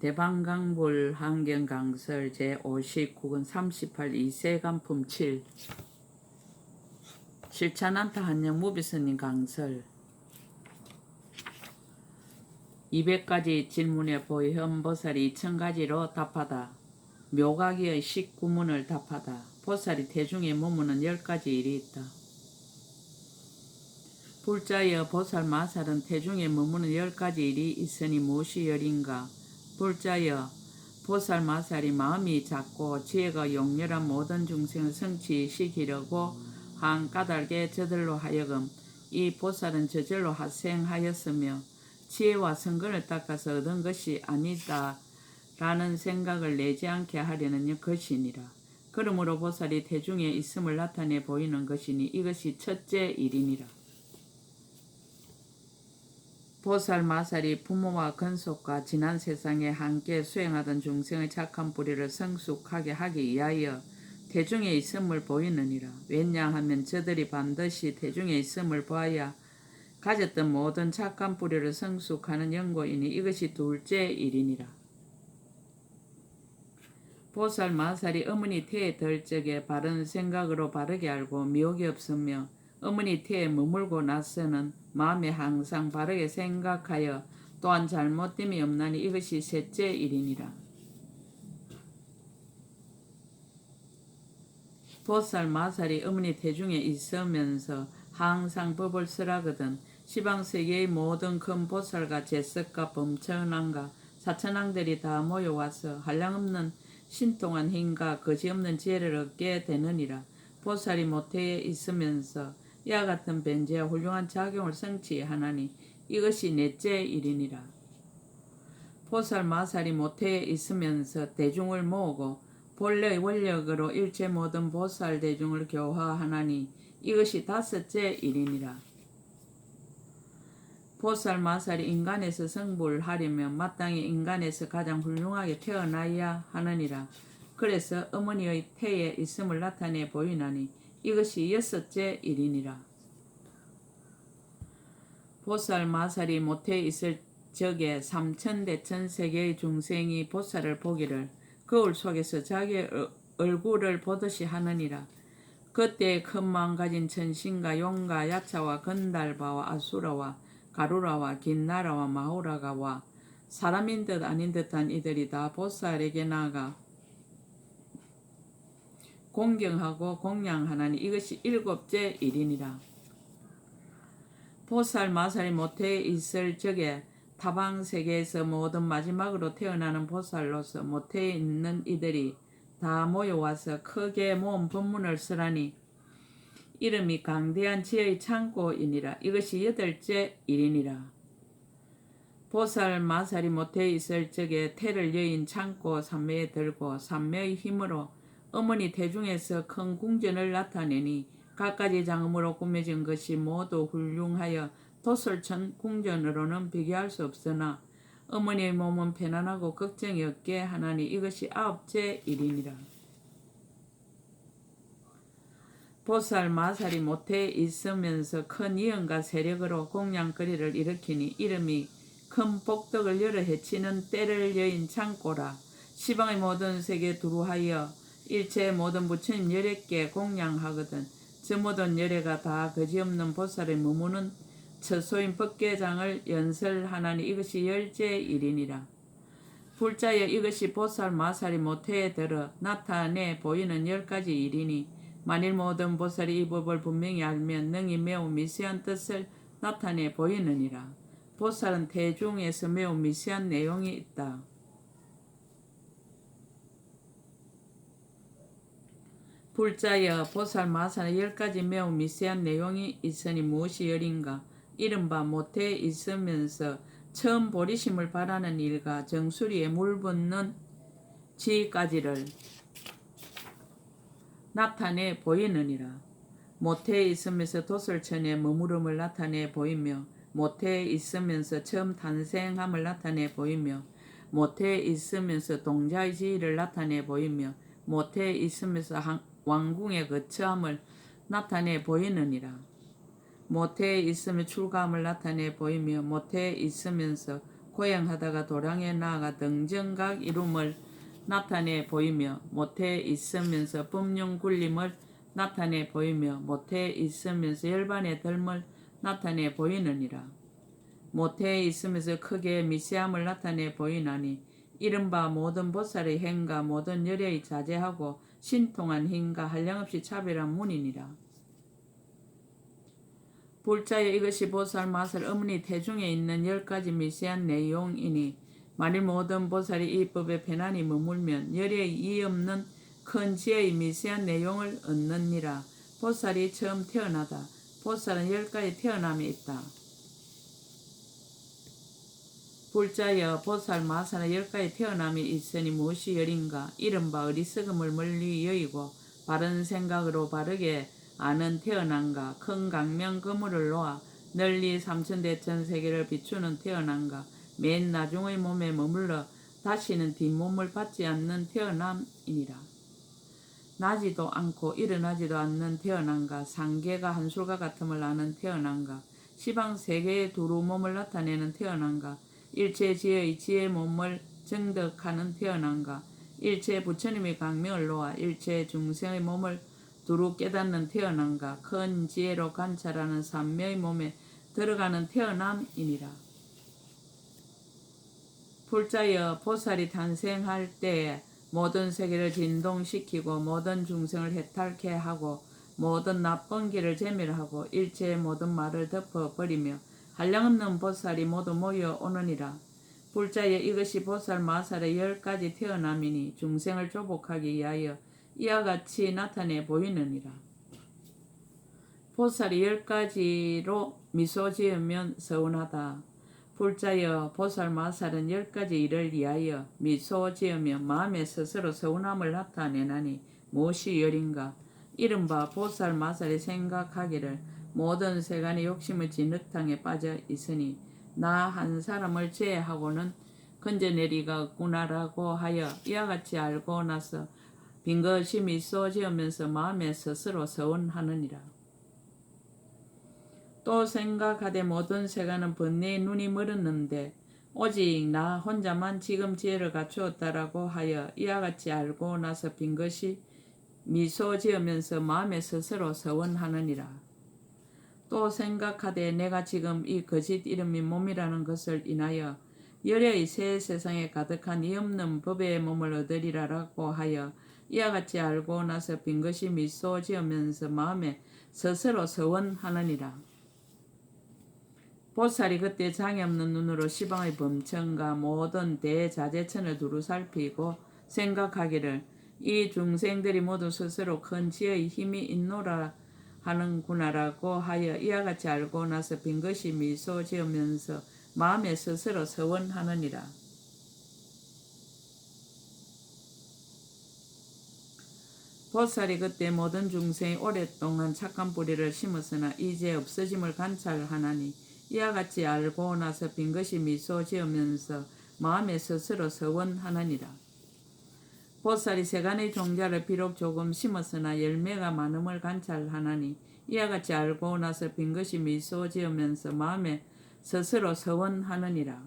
대방강불 환경강설 제59근 38 이세간품 7 실찬한타 한영 무비스님 강설 200가지 질문에 보현 보살이 2000가지로 답하다. 묘각이의 19문을 답하다. 보살이 태중에 머무는 10가지 일이 있다. 불자여 보살 마살은 태중에 머무는 10가지 일이 있으니 무엇이 열인가? 불자여 보살 마살이 마음이 작고 지혜가 용렬한 모든 중생을 성취시키려고 한 까닭에 저들로 하여금 이 보살은 저절로 하생하였으며 지혜와 성근을 닦아서 얻은 것이 아니다 라는 생각을 내지 않게 하려는 것이니라. 그러므로 보살이 대중에 있음을 나타내 보이는 것이니 이것이 첫째 일이니라. 보살 마살이 부모와 근속과 지난 세상에 함께 수행하던 중생의 착한 뿌리를 성숙하게 하기 위하여 대중에 있음을 보이느니라. 왜냐하면 저들이 반드시 대중에 있음을 보아야 가졌던 모든 착한 뿌리를 성숙하는 연고이니 이것이 둘째 일이니라. 보살 마살이 어머니 태에 들 적에 바른 생각으로 바르게 알고 미혹이 없으며 어머니 태에 머물고 나서는 마음에 항상 바르게 생각하여 또한 잘못됨이 없나니 이것이 셋째 일이니라. 보살 마살이 어머니 태중에 있으면서 항상 법을 쓰라거든 시방 세계의 모든 큰 보살과 제석과 범천왕과 사천왕들이 다 모여와서 한량없는 신통한 힘과 거지없는 지혜를 얻게 되느니라. 보살이 모태에 있으면서 이와 같은 변제와 훌륭한 작용을 성취하나니 이것이 넷째 일이니라. 보살 마살이 모태에 있으면서 대중을 모으고 본래 원력으로 일체 모든 보살 대중을 교화하나니 이것이 다섯째 일이니라. 보살 마살이 인간에서 성불 하려면 마땅히 인간에서 가장 훌륭하게 태어나야 하느니라. 그래서 어머니의 태에 있음을 나타내 보이나니 이것이 여섯째 일이니라. 보살 마살이 모태 있을 적에 삼천대천 세계의 중생이 보살을 보기를 거울 속에서 자기의 어- 얼굴을 보듯이 하느니라. 그때 큰 마음 가진 천신과 용과 야차와 건달바와 아수라와 가루라와 긴나라와 마호라가 와 사람인 듯 아닌 듯한 이들이 다 보살에게 나아가 공경하고 공양하나니 이것이 일곱째 일이니라. 보살 마살이 모태에 있을 적에 타방 세계에서 모든 마지막으로 태어나는 보살로서 모태에 있는 이들이 다 모여와서 크게 모은 법문을 쓰라니 이름이 강대한 지의 창고이니라. 이것이 여덟째 일이니라. 보살 마살이 모태에 있을 적에 태를 여인 창고 삼매에 들고 삼매의 힘으로 어머니 대중에서 큰 궁전을 나타내니 갖가지 장음으로 꾸며진 것이 모두 훌륭하여 도솔천 궁전으로는 비교할 수 없으나 어머니의 몸은 편안하고 걱정이 없게 하나니 이것이 아홉째 일이니라. 보살 마살이 모태에 있으면서 큰 이연과 세력으로 공양거리를 일으키니 이름이 큰 복덕을 열어 헤치는 때를 여인 창고라 시방의 모든 세계 두루하여 일체의 모든 부처님 열애께 공양하거든 저 모든 열애가 다 거지없는 보살의 머무는 처소인 법계장을 연설하나니 이것이 열째 일이니라. 불자여 이것이 보살 마살이 모태에 들어 나타내 보이는 열 가지 일이니 만일 모든 보살이 이 법을 분명히 알면 능히 매우 미세한 뜻을 나타내 보이느니라. 보살은 대중에서 매우 미세한 내용이 있다. 불자여 보살 마살의 열 가지 매우 미세한 내용이 있으니 무엇이 열인가? 이른바 모태에 있으면서 처음 보리심을 바라는 일과 정수리에 물 붓는 지까지를 나타내 보이느니라. 모태에 있으면서 도설천에 머무름을 나타내 보이며 모태에 있으면서 처음 탄생함을 나타내 보이며 모태에 있으면서 동자의 지위를 나타내 보이며 모태에 있으면서 한- 왕궁의 거처함을 나타내 보이느니라. 모태에 있으며 출가함을 나타내 보이며 모태에 있으면서 고행하다가 도량에 나아가 등정각 이rum을 나타내 보이며 못해 있으면서 법령 굴림을 나타내 보이며 못해 있으면서 열반의 덜을 나타내 보이느니라. 못해 있으면서 크게 미세함을 나타내 보이나니 이른바 모든 보살의 행과 모든 열의 자제하고 신통한 힘과 한량없이 차별한 문이니라. 불자여 이것이 보살 마살 어머니 태중에 있는 열 가지 미세한 내용이니 만일 모든 보살이 이 법에 편안히 머물면 열의 이 없는 큰 지혜의 미세한 내용을 얻느니라. 보살이 처음 태어나다. 보살은 열 가지 태어남이 있다. 불자여 보살 마살은 열 가지 태어남이 있으니 무엇이 열인가? 이른바 어리석음을 멀리 여의고 바른 생각으로 바르게 아는 태어난가? 큰 강명 그물을 놓아 널리 삼천대천 세계를 비추는 태어난가? 맨 나중의 몸에 머물러 다시는 뒷몸을 받지 않는 태어남이니라. 나지도 않고 일어나지도 않는 태어난가? 상계가 한술과 같음을 아는 태어난가? 시방 세계의 두루 몸을 나타내는 태어난가? 일체 지혜의 지혜 몸을 정덕하는 태어난가? 일체 부처님의 강명을 놓아 일체 중생의 몸을 두루 깨닫는 태어난가? 큰 지혜로 관찰하는 삼매의 몸에 들어가는 태어남이니라. 불자여 보살이 탄생할 때에 모든 세계를 진동시키고 모든 중생을 해탈케 하고 모든 나쁜 길을 제멸하고 일체의 모든 말을 덮어버리며 한량없는 보살이 모두 모여 오느니라. 불자여 이것이 보살 마살의 열 가지 태어남이니 중생을 조복하기 위하여 이와 같이 나타내 보이느니라. 보살이 열 가지로 미소 지으면 서운하다. 불자여 보살 마살은 열 가지 일을 위하여 미소 지으며 마음에 스스로 서운함을 나타내나니 무엇이 열인가? 이른바 보살 마살이 생각하기를 모든 세간의 욕심의 진흙탕에 빠져 있으니 나 한 사람을 제외하고는 건져내리가 없구나라고 하여 이와 같이 알고 나서 빈것이 미소 지으면서 마음에 스스로 서운하느니라. 또 생각하되 모든 세간은 번뇌의 눈이 멀었는데 오직 나 혼자만 지금 지혜를 갖추었다라고 하여 이와 같이 알고 나서 빈 것이 미소 지으면서 마음에 스스로 서원하느니라. 또 생각하되 내가 지금 이 거짓 이름이 몸이라는 것을 인하여 열의 새 세상에 가득한 이 없는 법의 몸을 얻으리라라고 하여 이와 같이 알고 나서 빈 것이 미소 지으면서 마음에 스스로 서원하느니라. 보살이 그때 장애 없는 눈으로 시방의 범천과 모든 대자재천을 두루 살피고 생각하기를 이 중생들이 모두 스스로 큰 지혜의 힘이 있노라 하는구나라고 하여 이와 같이 알고 나서 빈 것이 미소 지으면서 마음에 스스로 서원하느니라. 보살이 그때 모든 중생이 오랫동안 착한 뿌리를 심었으나 이제 없어짐을 관찰하나니 이와 같이 알고 나서 빈 것이 미소 지으면서 마음에 스스로 서원하느니라. 보살이 세간의 종자를 비록 조금 심었으나 열매가 많음을 관찰하나니 이와 같이 알고 나서 빈 것이 미소 지으면서 마음에 스스로 서원하느니라.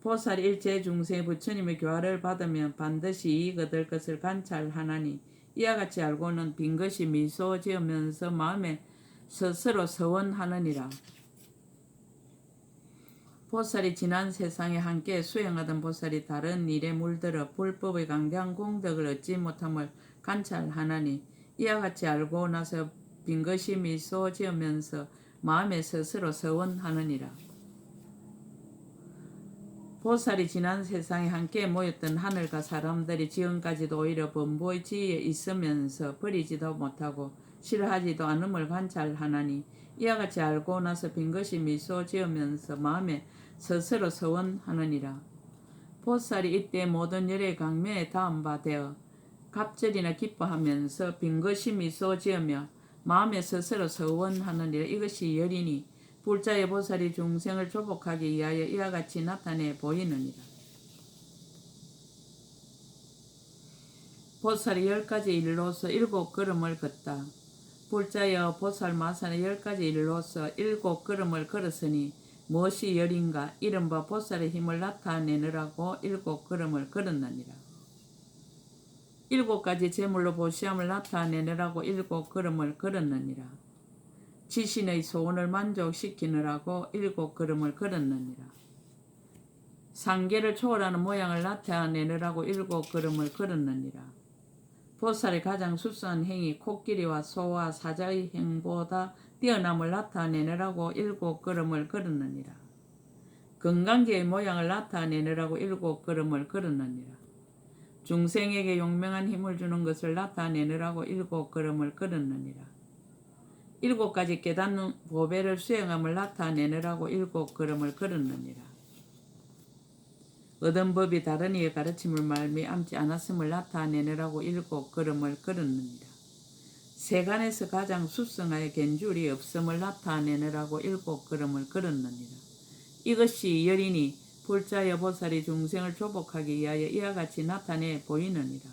보살이 일제 중생 부처님의 교화를 받으면 반드시 이익 얻을 것을 관찰하나니 이와 같이 알고는 빈 것이 미소 지으면서 마음에 스스로 서원하느니라. 보살이 지난 세상에 함께 수행하던 보살이 다른 일에 물들어 불법의 강대한 공덕을 얻지 못함을 관찰하나니 이와 같이 알고 나서 빈 것이 미소 지으면서 마음에 스스로 서원하느니라. 보살이 지난 세상에 함께 모였던 하늘과 사람들이 지금까지도 오히려 범보의 지위에 있으면서 버리지도 못하고 싫어하지도 않음을 관찰하나니 이와 같이 알고 나서 빈 것이 미소 지으면서 마음에 스스로 서원하느니라. 보살이 이때 모든 열의 강매에 닿은 바 되어 갑절이나 기뻐하면서 빈 것이 미소 지으며 마음에 스스로 서원하느니라. 이것이 열이니 불자의 보살이 중생을 조복하기 위하여 이와 같이 나타내 보이느니라. 보살이 열 가지 일로서 일곱 걸음을 걷다. 불자여 보살 마산의 열 가지 일로서 일곱 걸음을 걸었으니 무엇이 열인가 이른바 보살의 힘을 나타내느라고 일곱 걸음을 걸었느니라. 일곱 가지 제물로 보시함을 나타내느라고 일곱 걸음을 걸었느니라. 지신의 소원을 만족시키느라고 일곱 걸음을 걸었느니라. 상계를 초월하는 모양을 나타내느라고 일곱 걸음을 걸었느니라. 보살의 가장 수수한 행위 코끼리와 소와 사자의 행보다 뛰어남을 나타내느라고 일곱 걸음을 걸었느니라. 건강계의 모양을 나타내느라고 일곱 걸음을 걸었느니라. 중생에게 용맹한 힘을 주는 것을 나타내느라고 일곱 걸음을 걸었느니라. 일곱 가지 깨닫는 보배를 수행함을 나타내느라고 일곱 걸음을 걸었느니라. 얻은 법이 다른 이의 가르침을 말미암지 않았음을 나타내느라고 일곱 걸음을 걸었느니라. 세간에서 가장 수성하여 겐줄이 없음을 나타내느라고 일곱 걸음을 걸었느니라. 이것이 열이니 불자여 보살이 중생을 조복하기 위하여 이와 같이 나타내 보이느니라.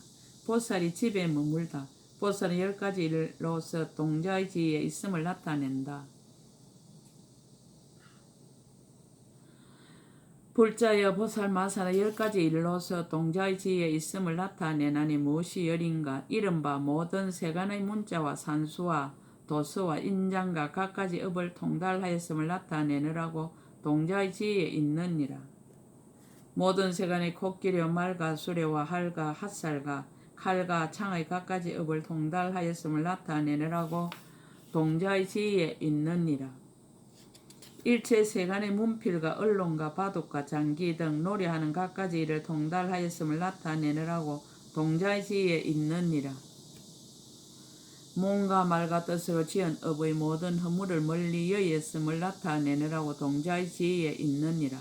보살이 집에 머물다. 보살은 열 가지 일로서 동자의 지위에 있음을 나타낸다. 불자여 보살 마사라 열 가지 일로서 동자의 지위에 있음을 나타내나니 무엇이 열인가 이른바 모든 세간의 문자와 산수와 도서와 인장과 각가지 업을 통달하였음을 나타내느라고 동자의 지위에 있느니라. 모든 세간의 코끼리와 말과 수레와 할과 핫살과 칼과 창의 각가지 업을 통달하였음을 나타내느라고 동자의 지위에 있느니라. 일체 세간의 문필과 언론과 바둑과 장기 등 노래하는 각가지 일을 통달하였음을 나타내느라고 동자의 지위에 있느니라. 몸과 말과 뜻으로 지은 업의 모든 허물을 멀리 여의했음을 나타내느라고 동자의 지위에 있느니라.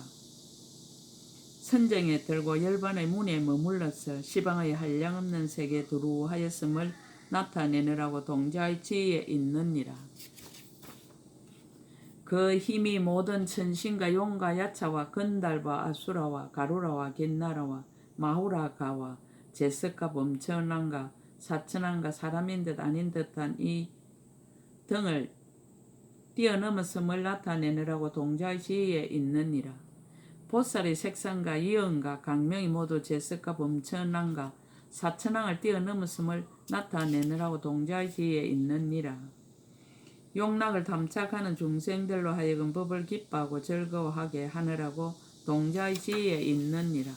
선정에 들고 열반의 문에 머물러서 시방의 한량없는 세계에 두루하였음을 나타내느라고 동자의 지위에 있느니라. 그 힘이 모든 천신과 용과 야차와 건달과 아수라와 가루라와 겟나라와 마후라가와 제석과 범천왕과 사천왕과 사람인 듯 아닌 듯한 이 등을 뛰어넘었음을 나타내느라고 동자의 지위에 있느니라. 보살의 색상과 이언과 강명이 모두 제석과 범천왕과 사천왕을 뛰어넘었음을 나타내느라고 동자의 지위에 있느니라. 용락을 탐착하는 중생들로 하여금 법을 기뻐하고 즐거워하게 하느라고 동자의 지위에 있느니라.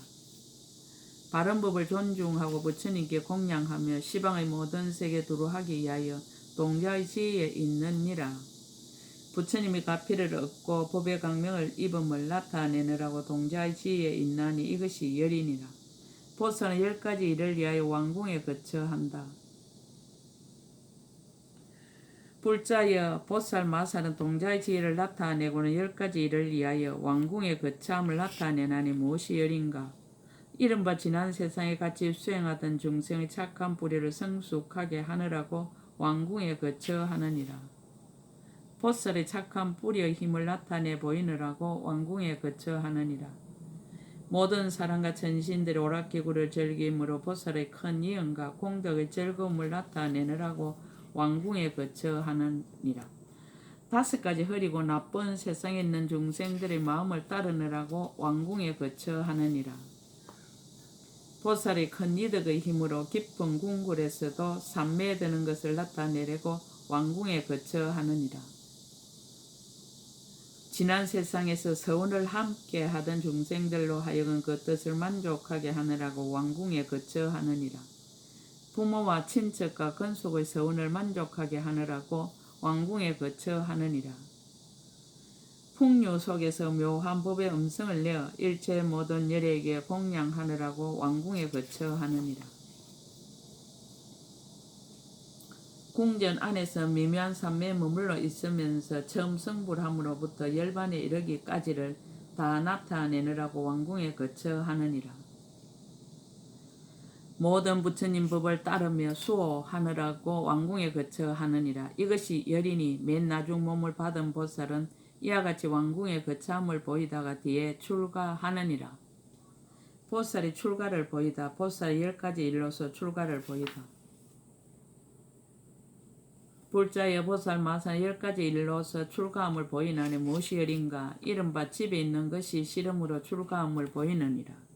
바른 법을 존중하고 부처님께 공양하며 시방의 모든 세계 두루하기 위하여 동자의 지위에 있느니라. 부처님이 가피를 얻고 법의 강명을 입음을 나타내느라고 동자의 지위에 있나니 이것이 열이니라. 보살은 열 가지 일을 위하여 왕궁에 거처 한다. 불자여 보살 마살은 동자의 지혜를 나타내고는 열 가지 일을 위하여 왕궁의 거처함을 나타내나니 무엇이 열인가? 이른바 지난 세상에 같이 수행하던 중생의 착한 뿌리를 성숙하게 하느라고 왕궁에 거처 하느니라. 보살의 착한 뿌리의 힘을 나타내 보이느라고 왕궁에 거처 하느니라. 모든 사람과 천신들의 오락기구를 즐김으로 보살의 큰 이언과 공덕의 즐거움을 나타내느라고 왕궁에 거처 하느니라. 다섯 가지 흐리고 나쁜 세상에 있는 중생들의 마음을 따르느라고 왕궁에 거처 하느니라. 보살의 큰 이덕의 힘으로 깊은 궁굴에서도 삼매되는 것을 나타내려고 왕궁에 거처 하느니라. 지난 세상에서 서원을 함께 하던 중생들로 하여금 그 뜻을 만족하게 하느라고 왕궁에 거처 하느니라. 부모와 친척과 건속의 서원을 만족하게 하느라고 왕궁에 거처 하느니라. 풍류 속에서 묘한 법의 음성을 내어 일체 모든 열에게 공양하느라고 왕궁에 거처 하느니라. 궁전 안에서 미묘한 산매에 머물러 있으면서 처음 성불함으로부터 열반에 이르기까지를 다 나타내느라고 왕궁에 거처 하느니라. 모든 부처님 법을 따르며 수호하느라고 왕궁에 거처하느니라. 이것이 열이니 맨 나중 몸을 받은 보살은 이와 같이 왕궁에 거처함을 보이다가 뒤에 출가하느니라. 보살이 출가를 보이다. 보살이 열 가지 일로서 출가를 보이다. 불자여 보살 마산 열 가지 일로서 출가함을 보이나니 무엇이 열인가 이른바 집에 있는 것이 싫음으로 출가함을 보이느니라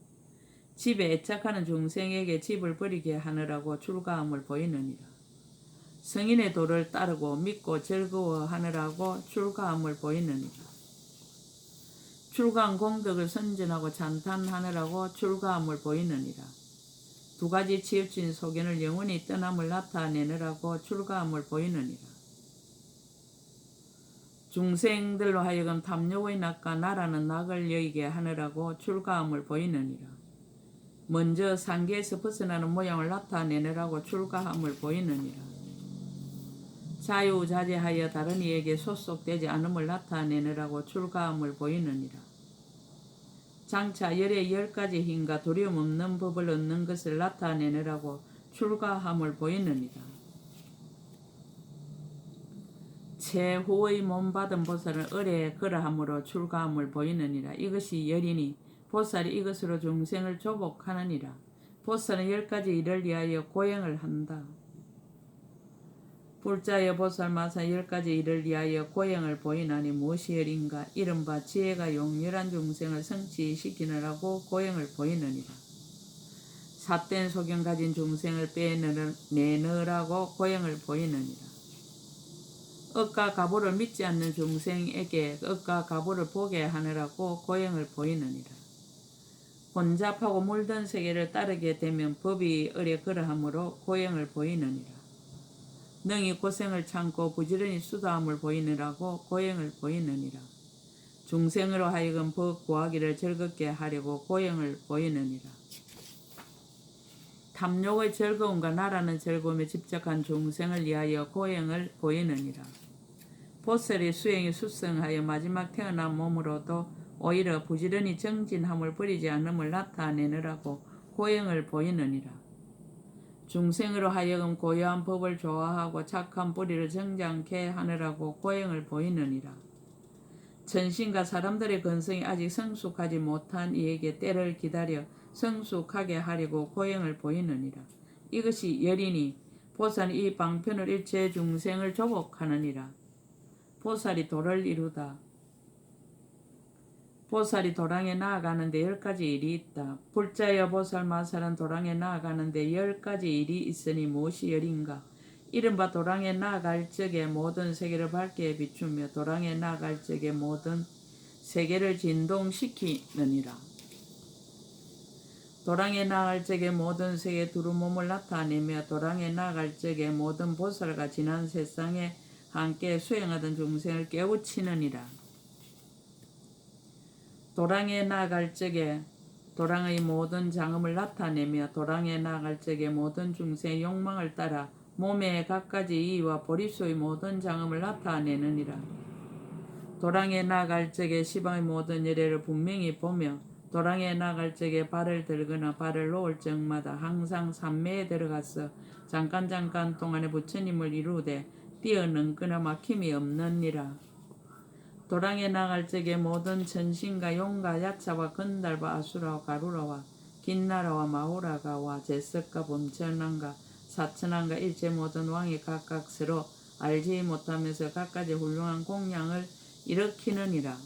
집에 애착하는 중생에게 집을 버리게 하느라고 출가함을 보이느니라 성인의 도를 따르고 믿고 즐거워하느라고 출가함을 보이느니라 출가한 공덕을 선전하고 찬탄하느라고 출가함을 보이느니라 두 가지 치우친 소견을 영원히 떠남을 나타내느라고 출가함을 보이느니라. 중생들로 하여금 탐욕의 낙과 나라는 낙을 여의게 하느라고 출가함을 보이느니라. 먼저 상계에서 벗어나는 모양을 나타내느라고 출가함을 보이느니라. 자유자재하여 다른 이에게 소속되지 않음을 나타내느라고 출가함을 보이느니라. 장차 열의 열 가지 힘과 두려움 없는 법을 얻는 것을 나타내느라고 출가함을 보이느니라. 최후의 몸 받은 보살은 을에 그러함으로 출가함을 보이느니라. 이것이 열이니 보살이 이것으로 중생을 조복하느니라. 보살은 열 가지 일을 위하여 고행을 한다. 불자여 보살 마사 열 가지 일을 위하여 고행을 보이나니 무엇이 열인가 이른바 지혜가 용렬한 중생을 성취시키느라고 고행을 보이느니라. 삿된 소견 가진 중생을 빼내느라고 고행을 보이느니라. 억과 가보를 믿지 않는 중생에게 억과 가보를 보게 하느라고 고행을 보이느니라. 혼잡하고 물든 세계를 따르게 되면 법이 어려 그러하므로 고행을 보이느니라. 능히 고생을 참고 부지런히 수다함을 보이느라고 고행을 보이느니라. 중생으로 하여금 법 구하기를 즐겁게 하려고 고행을 보이느니라. 탐욕의 즐거움과 나라는 즐거움에 집착한 중생을 위하여 고행을 보이느니라. 보살의 수행이 수성하여 마지막 태어난 몸으로도 오히려 부지런히 정진함을 버리지 않음을 나타내느라고 고행을 보이느니라. 중생으로 하여금 고요한 법을 좋아하고 착한 뿌리를 정장케 하느라고 고행을 보이느니라. 천신과 사람들의 근성이 아직 성숙하지 못한 이에게 때를 기다려 성숙하게 하려고 고행을 보이느니라. 이것이 열이니 보살이 이 방편을 일체 중생을 조복하느니라. 보살이 도를 이루다. 보살이 도랑에 나아가는데 열 가지 일이 있다. 불자여 보살 마살은 도랑에 나아가는데 열 가지 일이 있으니 무엇이 열인가? 이른바 도랑에 나아갈 적에 모든 세계를 밝게 비추며 도랑에 나아갈 적에 모든 세계를 진동시키느니라. 도랑에 나아갈 적에 모든 세계 두루 몸을 나타내며 도랑에 나아갈 적에 모든 보살과 지난 세상에 함께 수행하던 중생을 깨우치느니라. 도랑에 나아갈 적에 도랑의 모든 장엄을 나타내며 도랑에 나아갈 적에 모든 중생의 욕망을 따라 몸의 갖가지 이와 보리수의 모든 장엄을 나타내느니라. 도랑에 나아갈 적에 시방의 모든 열애를 분명히 보며 도랑에 나갈 적에 발을 들거나 발을 놓을 적마다 항상 산매에 들어가서 잠깐 잠깐 동안에 부처님을 이루되 뛰어넘거나 막힘이 없느니라. 도랑에 나갈 적에 모든 천신과 용과 야차와 건달과 아수라와 가루라와 긴나라와 마호라가와 제석과 범천왕과 사천왕과 일체 모든 왕이 각각 서로 알지 못하면서 각가지 훌륭한 공양을 일으키느니라.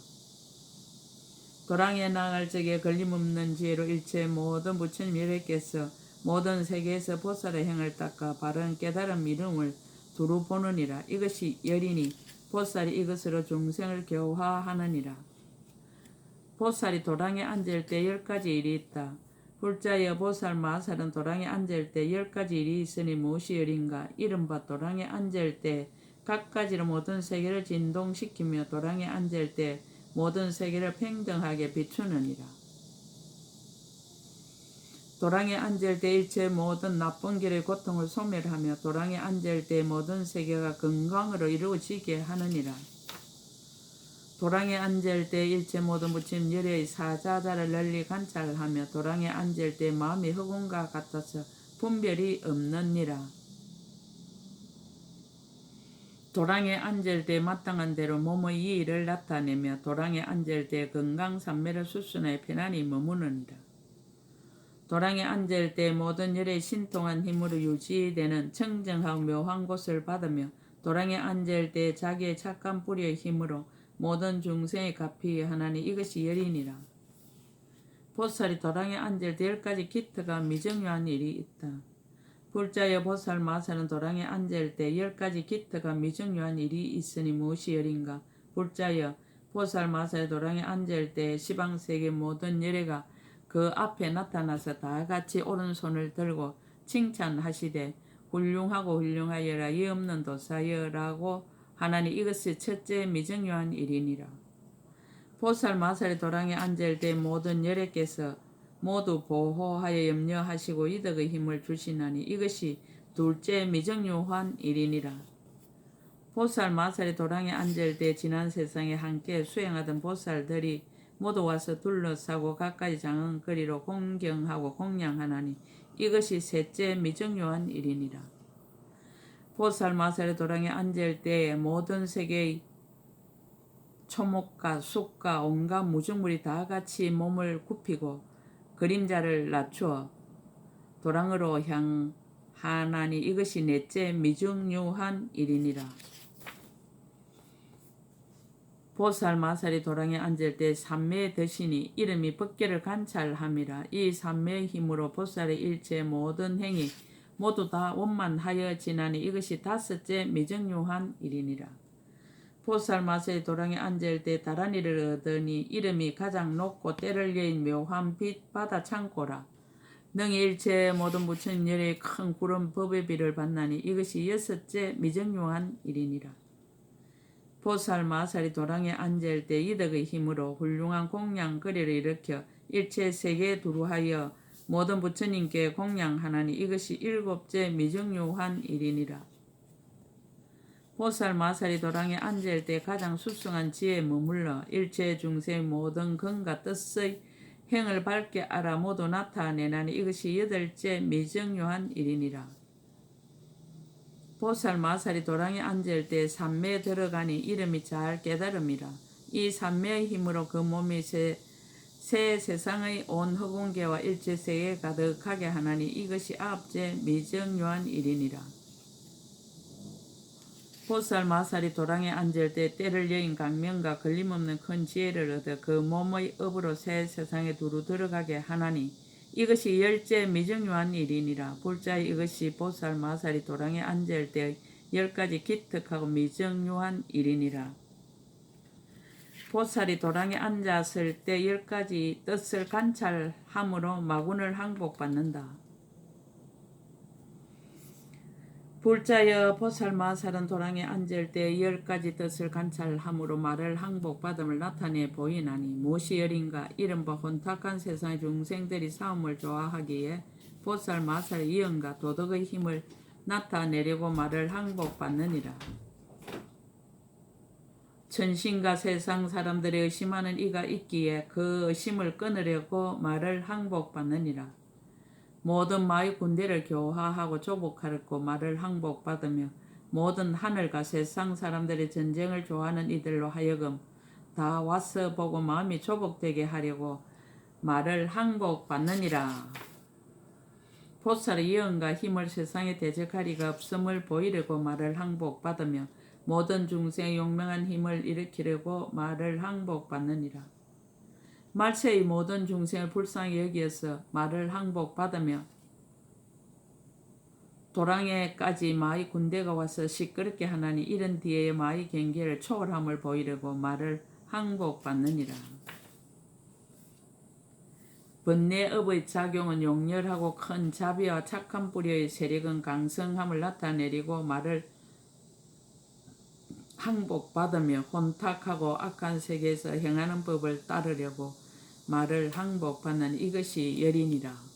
도랑에 나갈 적에 걸림없는 지혜로 일체 모든 부처님 이르께서 모든 세계에서 보살의 행을 닦아 바른 깨달음 이름을 두루 보느니라. 이것이 열이니 보살이 이것으로 중생을 교화하느니라. 보살이 도랑에 앉을 때 열 가지 일이 있다. 불자여 보살 마살은 도랑에 앉을 때 열 가지 일이 있으니 무엇이 열인가? 이른바 도랑에 앉을 때 각가지로 모든 세계를 진동시키며 도랑에 앉을 때 모든 세계를 평등하게 비추느니라. 도랑에 앉을 때 일체 모든 나쁜 길의 고통을 소멸하며 도랑에 앉을 때 모든 세계가 건강으로 이루어지게 하느니라. 도랑에 앉을 때 일체 모든 부친 열의 사자자를 널리 관찰하며 도랑에 앉을 때 마음이 흑운과 같아서 분별이 없느니라. 도랑에 앉을 때 마땅한 대로 몸의 이의를 나타내며 도랑에 앉을 때 건강 삼매를 수순하여 편안히 머무느니라. 도랑에 앉을 때 모든 열의 신통한 힘으로 유지되는 청정하고 묘한 곳을 받으며 도랑에 앉을 때 자기의 착한 뿌리의 힘으로 모든 중생의 갚이 하나니 이것이 열이니라. 보살이 도랑에 앉을 때 열 가지 기트가 미정유한 일이 있다. 불자여 보살 마살은 도랑에 앉을 때 열 가지 기트가 미정유한 일이 있으니 무엇이 열인가? 불자여 보살 마살 도랑에 앉을 때 시방세계 모든 열애가 그 앞에 나타나서 다 같이 오른손을 들고 칭찬하시되 훌륭하고 훌륭하여라 이 없는 도사여라고 하나니 이것이 첫째 미정유한 일이니라. 보살 마살의 도랑에 앉을 때 모든 열애께서 모두 보호하여 염려하시고 이덕의 힘을 주시나니 이것이 둘째 미정유한 일이니라. 보살 마살의 도랑에 앉을 때 지난 세상에 함께 수행하던 보살들이 모두 와서 둘러싸고 가까이 장언거리로 공경하고 공양하나니 이것이 셋째 미정유한 일이니라. 보살 마살의 도랑에 앉을 때에 모든 세계의 초목과 숲과 온갖 무중물이 다 같이 몸을 굽히고 그림자를 낮추어 도랑으로 향하나니 이것이 넷째 미중유한 일이니라. 보살 마살이 도랑에 앉을 때 삼매의 대신이 이름이 법계를 관찰함이라 이 삼매의 힘으로 보살의 일체 모든 행위 모두 다 원만하여 지나니 이것이 다섯째 미정유한 일이니라. 보살 마살이 도랑에 앉을 때 다란이를 얻으니 이름이 가장 높고 때를 여인 묘한 빛 바다 창고라. 능히 일체 모든 부처님 열의 큰 구름 법의 비를 받나니 이것이 여섯째 미정유한 일이니라. 보살 마살이 도랑에 앉을 때 이덕의 힘으로 훌륭한 공양 거리를 일으켜 일체 세계에 두루하여 모든 부처님께 공양하나니 이것이 일곱째 미정유한 일이니라. 보살 마살이 도랑에 앉을 때 가장 수승한 지혜에 머물러 일체 중생 모든 근과 뜻의 행을 밝게 알아 모두 나타내나니 이것이 여덟째 미정유한 일이니라. 보살 마살이 도랑에 앉을 때 삼매에 들어가니 이름이 잘 깨달음이라. 이 삼매의 힘으로 그 몸이 새, 새 세상의 온 허공계와 일체세에 가득하게 하나니 이것이 아홉째 미정유한 일이니라. 보살 마살이 도랑에 앉을 때 때를 여인 강명과 걸림없는 큰 지혜를 얻어 그 몸의 업으로 새 세상에 두루 들어가게 하나니 이것이 열째 미정유한 일이니라. 불자 이것이 보살 마살이 도랑에 앉을 때 열 가지 기특하고 미정유한 일이니라. 보살이 도랑에 앉았을 때 열 가지 뜻을 관찰함으로 마군을 항복받는다. 불자여 보살 마살은 도랑에 앉을 때 열 가지 뜻을 관찰함으로 말을 항복받음을 나타내 보이나니 무엇이 열인가 이른바 혼탁한 세상의 중생들이 싸움을 좋아하기에 보살 마살 이언과 도덕의 힘을 나타내려고 말을 항복받느니라. 천신과 세상 사람들의 의심하는 이가 있기에 그 의심을 끊으려고 말을 항복받느니라. 모든 마의 군대를 교화하고 조복하고 말을 항복받으며 모든 하늘과 세상 사람들의 전쟁을 좋아하는 이들로 하여금 다 와서 보고 마음이 조복되게 하려고 말을 항복받느니라. 보살의 예언과 힘을 세상에 대적하리가 없음을 보이려고 말을 항복받으며 모든 중생의 용맹한 힘을 일으키려고 말을 항복받느니라. 말세의 모든 중생을 불쌍히 여기어서 말을 항복받으며 도랑에까지 마의 군대가 와서 시끄럽게 하나니 이런 뒤에 마의 경계를 초월함을 보이려고 말을 항복받느니라. 번뇌업의 작용은 용렬하고 큰 자비와 착한 뿌리의 세력은 강성함을 나타내리고 말을 항복받으며 혼탁하고 악한 세계에서 행하는 법을 따르려고 말을 항복받는 이것이 열이니라.